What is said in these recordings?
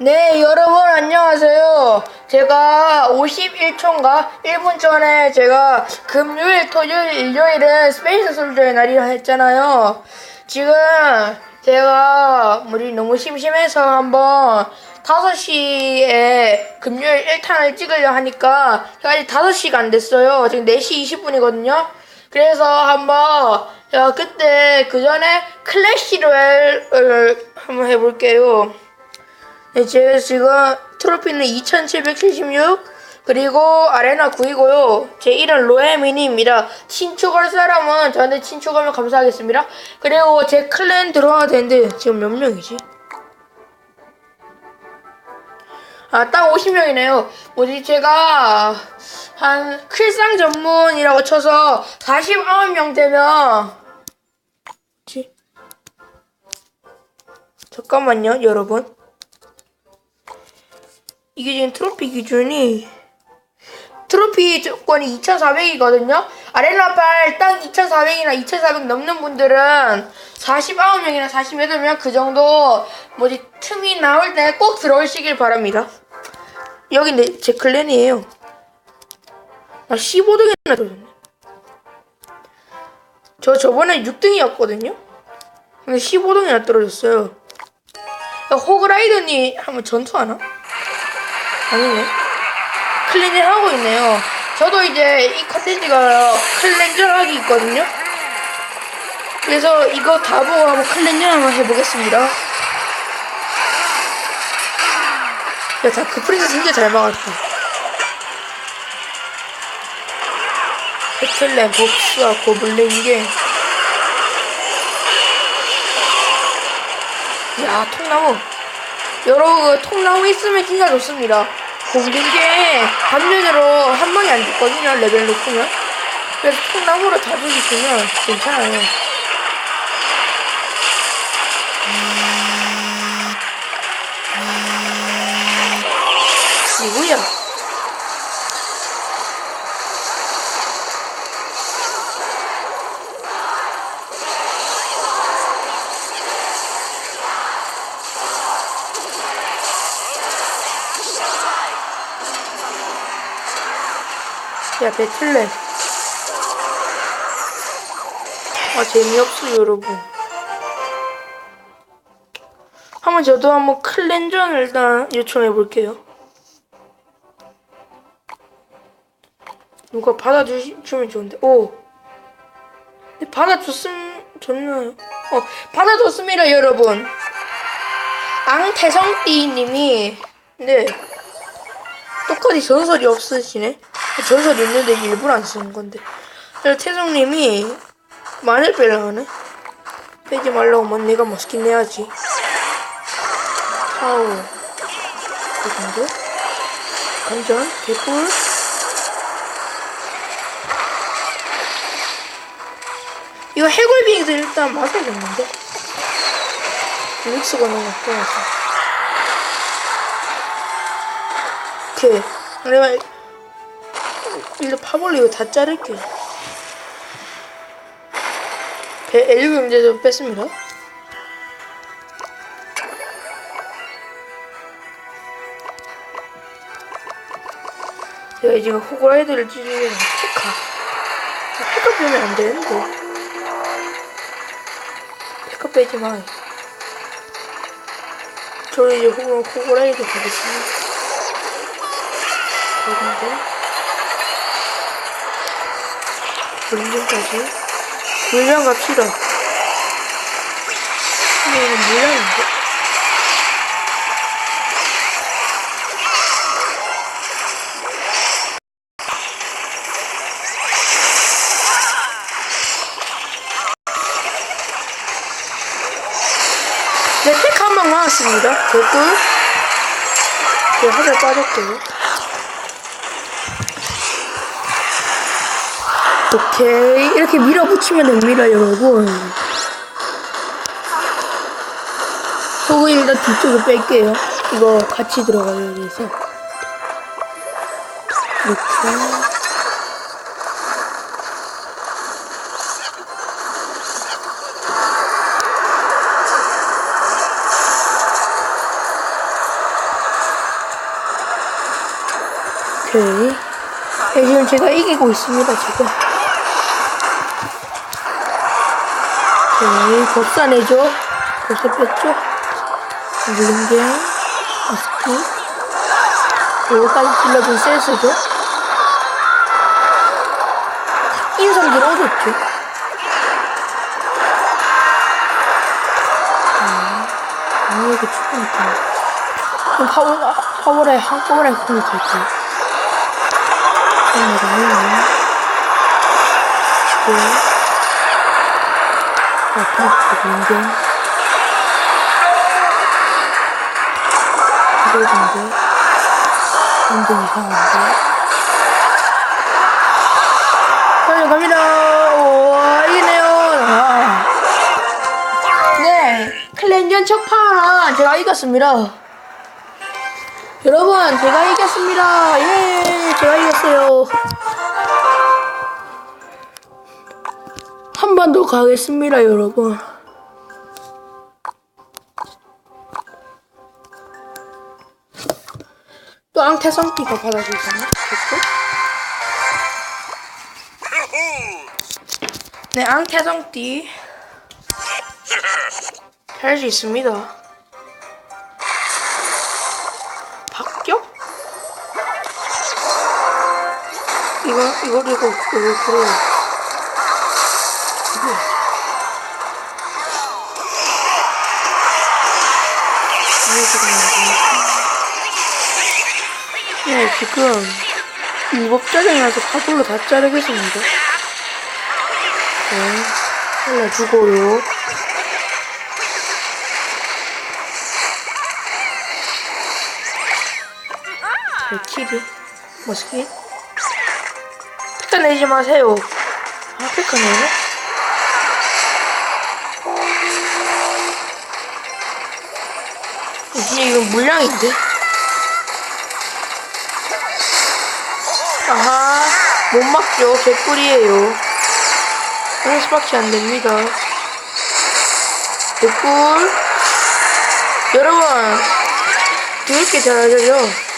네, 여러분 안녕하세요. 제가 51초인가 1분 전에 제가 금요일, 토요일, 일요일은 스페이스 솔저의 날이라 했잖아요. 지금 제가 우리 너무 심심해서 한번 5시에 금요일 1탄을 찍으려 하니까 아직 5시가 안 됐어요. 지금 4시 20분이거든요. 그래서 한번 제가 그때 그 전에 클래시 로얄을 한번 해볼게요. 네, 제가 지금 트로피는 2776 그리고 아레나 9이고요. 제 이름 로에미니입니다. 친추할 사람은 저한테 친추하면 감사하겠습니다. 그리고 제 클랜 들어와야 되는데 지금 몇 명이지? 아, 딱 50명이네요. 뭐지, 제가 한 클상 전문이라고 쳐서 49명 되면 뭐지? 잠깐만요, 여러분. 이게 지금 트로피 기준이 트로피 조건이 2,400이거든요. 아레나 팔딱 2,400이나 2,400 넘는 분들은 49명이나 48명 그 정도 뭐지 틈이 나올 때 꼭 들어오시길 바랍니다. 여기 내, 제 클랜이에요. 아 15등이나 들어졌네. 저 저번에 6등이었거든요. 근데 15등이나 떨어졌어요. 호그라이더니 한번 전투하나? 아니네. 클렌징 하고 있네요. 저도 이제 이 컨텐츠가 클렌징 하기 있거든요. 그래서 이거 다 보고 한번 클렌징 한번 해보겠습니다. 야, 다 그 프린스 진짜 잘 막았다. 배틀렌, 복수와 고블린 이게 야, 통나무. 여러분, 통나무 있으면 진짜 좋습니다. 공격에 반면으로 한 방에 안 죽거든요, 레벨 높으면. 그래서 통나무로 자주 있으면 괜찮아요. 누구야? 야, 배틀넷. 아, 재미없어, 여러분. 한번 저도 한번 클렌전을 일단 요청해 볼게요. 누가 받아주시면 좋은데, 오. 네, 받아줬음, 좋나요? 어, 받아줬습니다, 여러분. 앙태성띠님이, 네. 똑같이 전설이 없으시네? 전설이 있는데 일부러 안 쓰는 건데. 저 태성님이 마늘 빼려 하네? 빼지 말라고 만 내가 멋있긴 내야지. 타오. 이 정도? 감전, 개꿀. 이거 해골빙이도 일단 맞아야겠는데? 믹스가 너무 없어서. 오케이. 내가 일단 파벌리 이거 다 자를게. 배 엘리브 경제에서 뺐습니다. 제가 지금 호그라이드를 찌르는 페카. 페카 빼면 안 되는데. 페카 빼지 마. 저 이제 호그, 호그라이드 가겠습니다. 거긴데. 물량까지 물량 갑시다 근데 이거 물량인데? 네, 택한방 나왔습니다. 개꿀. 네, 하늘 빠졌고요. 오케이 이렇게 밀어붙이면 됩니다 여러분. 혹은 일단 뒤쪽을 뺄게요. 이거 같이 들어가요 여기서. 이렇게. 오케이. 네, 지금 제가 이기고 있습니다, 지금. 오케이, 법사 내죠. 법사 뺐죠. 물린경, 아스피. 여기까지 찔러준 센스죠. 인성 들어오셨죠. 아, 이게 죽으니까. 파워, 파워에 한꺼번에. 그러면, 치고, 아 공경. 이걸 근데, 완전 이상한데. 빨리 갑니다. 오, 이기네요. 아. 네, 클랜전 첫판 제가 이겼습니다. 여러분, 제가 이겼습니다. 예, 제가 이겼어요. 한번더 가겠습니다, 여러분. 또 앙태성띠가 받아주잖아. 됐고. 네, 앙태성띠. 할수 있습니다. 합격? 이거, 이거, 이거, 이거, 그래. 이거. 아니, 잠깐만. 네, 지금, 일곱 짜증나서 파도로 다 자르겠습니다. 네, 잘라주고요. 키리 머스킷 피카 내지 마세요 아 피카 내네 이제 이건 물량인데 아하 못 막죠 개꿀이에요 그럴 수밖에 안 됩니다 개꿀 여러분 드럽게 잘하죠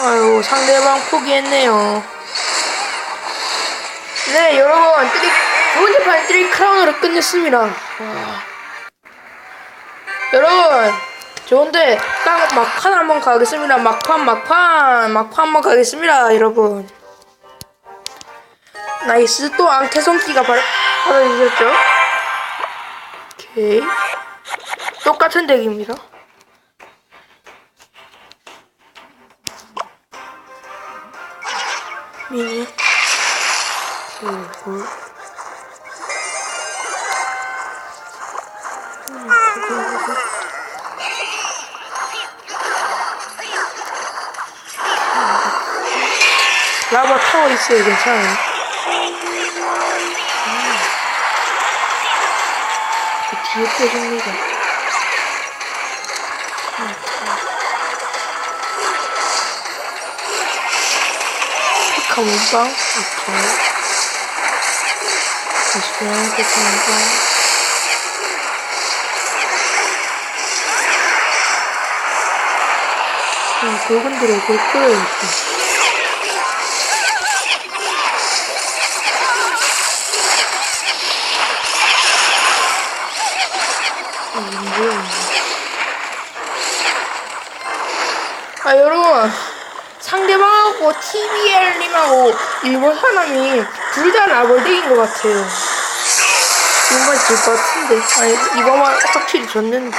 아유, 상대방 포기했네요. 네, 여러분, 뜨리, 두 번째 판 뜨리 크라운으로 끝냈습니다. 와. 여러분, 좋은데, 딱 막판 한번 가겠습니다. 막판, 막판, 막판 한번 가겠습니다, 여러분. 나이스, 또 앙태송기가 받아주셨죠? 오케이. 똑같은 덱입니다. 라바 타워 있어요 괜찮아요. 음. 그 뒤에 빼줍니다 피카 몸빵 오케이 잠시만 피카 몸빵 아, 붉은들을 이걸 끌어야겠다. 아, 뭐야. 아, 여러분. 상대방하고 TBL님하고 일본 사람이 둘다 라벌덱인 것 같아요. 이번만 질것 같은데. 아니, 이번만 확실히 졌는데.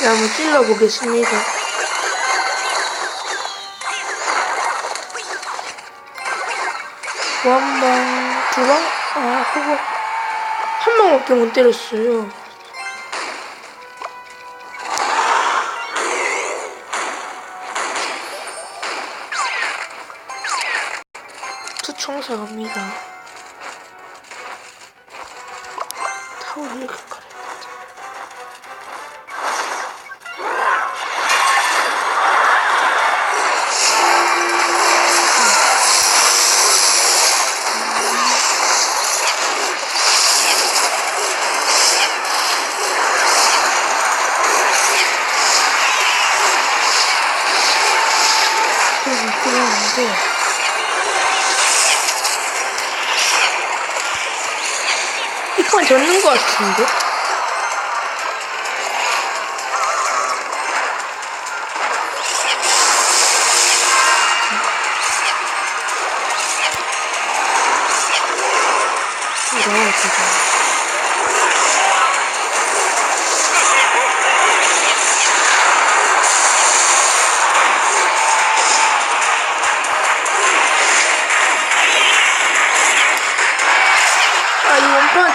네, 한번 찔러보겠습니다. 뭐한 방, 두 방? 아, 그거. 한 방밖에 못 때렸어요. 투청사 갑니다. 타워를 이렇게 졌는 것 같은데?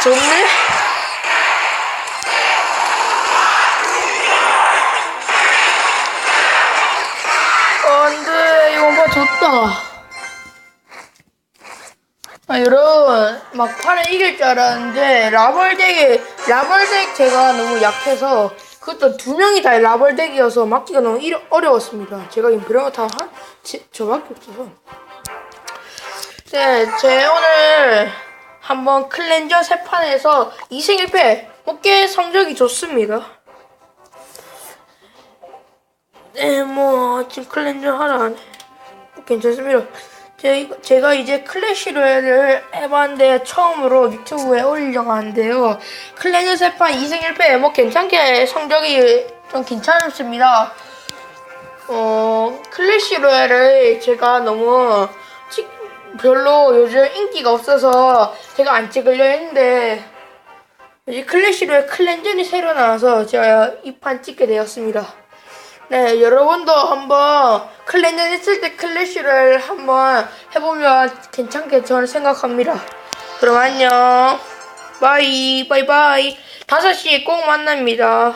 좋네? 안 돼, 이 원판 좋다. 아, 여러분, 막판에 이길 줄 알았는데, 라벌덱이, 라벌덱 제가 너무 약해서, 그것도 두 명이 다 라벌덱이어서 막기가 너무 이려- 어려웠습니다. 제가 임페리얼 타운 한, 제, 저밖에 없어서. 네, 제 오늘 한번 클렌저 세 판에서 2승 1패 어깨 성적이 좋습니다. 네, 뭐 지금 클렌저 하나. 뭐 괜찮습니다. 제, 제가 이제 클래시로를 해봤는데 처음으로 유튜브에 올리려고 하는데요. 클렌저 세판 2승 1패 뭐 괜찮게 성적이 좀 괜찮습니다. 어, 클래시 로얄을 제가 너무 찍, 별로 요즘 인기가 없어서 제가 안 찍으려 했는데 이제 클래시 로얄 클렌전이 새로 나와서 제가 이 판 찍게 되었습니다. 네, 여러분도 한번 클렌전 했을 때 클래시 로얄 한번 해보면 괜찮게 저는 생각합니다. 그럼 안녕. 바이, 바이바이. 5시에 꼭 만납니다.